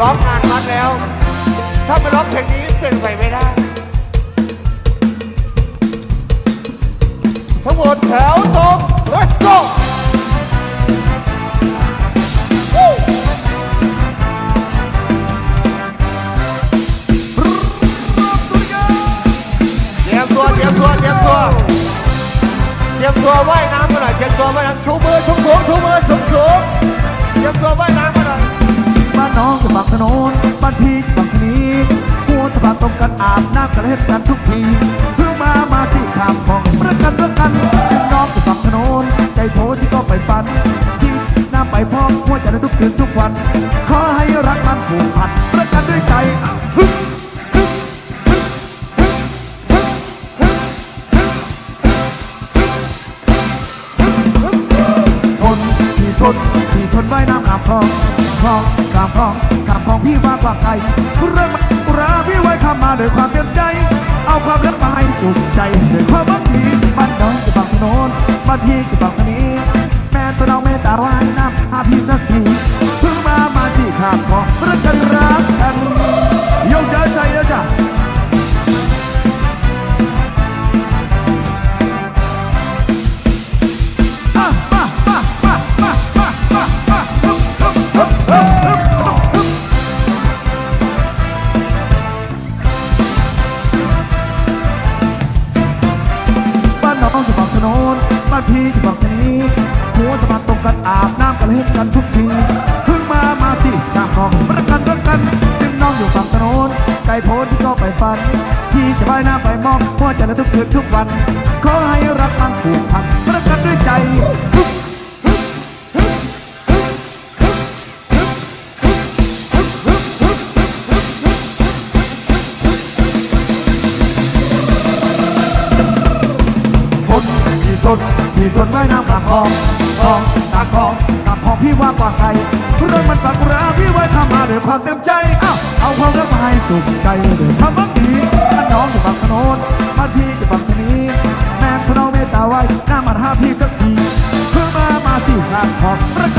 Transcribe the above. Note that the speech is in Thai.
ร้องงานวัดแล้ว ถ้าไม่ร้องเพลงนี้เป็นไปไม่ได้ ทั้งหมดแถวตรง let's go เตรียมตัวเตรียมตัวเตรียมตัวเตรียมตัวว่ายน้ำมาหน่อยเตรียมตัวว่ายน้ำชูมือชูสูงชูมือสูงสูงเตรียมตัวว่ายน้ำมาหน่อยบ้านน้องจะบักถนนบ้านพี่บักนี้หัวสะพานตรงกันอาบน้ำกันเฮ็ดกันทุกทีเพื่อมามาสิขามของรักกันรักกันถึงน้องจะบักถนนใจโพที่ก็ไปฝันที่น้ำไปพร้อมหัวใจในทุกคืนทุกวัน ขอให้รักมันผูกพันรักกันด้วยใจฮึทนที่ทนที่ทนไว้น้ำขามคลอง คลองขามคลองขามคลองพี่วากว่าใครเรื่องมันราพี่ไว้ข้ามาด้วยความเต็มใจ เอาความรักมาให้สุขใจด้วยความบังทีบ้านน้องจะบังถนนบ้านพี่จะบังทางนี้ แม่ตะเราไม่ตาว่ น้องจะบอกถนนบ้านพี่จะบอกทางนี้หัวสะพานตรงกันอาบน้ำกันเล่นกันทุกทีเพิ่งมามาสิข้ามคลองรักกันรักกันจึงน้องอยู่ฝั่งถนนไกลโพ้นที่ก็ไปฝัน ที่จะไปหน้าไปมองหัวใจและทุกคืนทุกวัน ขอให้รักมันผูกพันรักกันด้วยใจ สุดที่สนไม่น้ำตาคลองคองตาคองกับองพี่ว่าปลอดภัยเรื่องมันฝากราพี่ไว้ทำมาด้วยความเต็มใจเอ้าเอาความรักมาให้สุขใจเลยคำบังดีท่านน้องอยู่ฝั่งโนนบ้านพี่อยู่ฝั่งนี้แม่พระเราเมตตาไว้หน้ามันห้าพี่สักทีเพื่อมามาติหางของรัก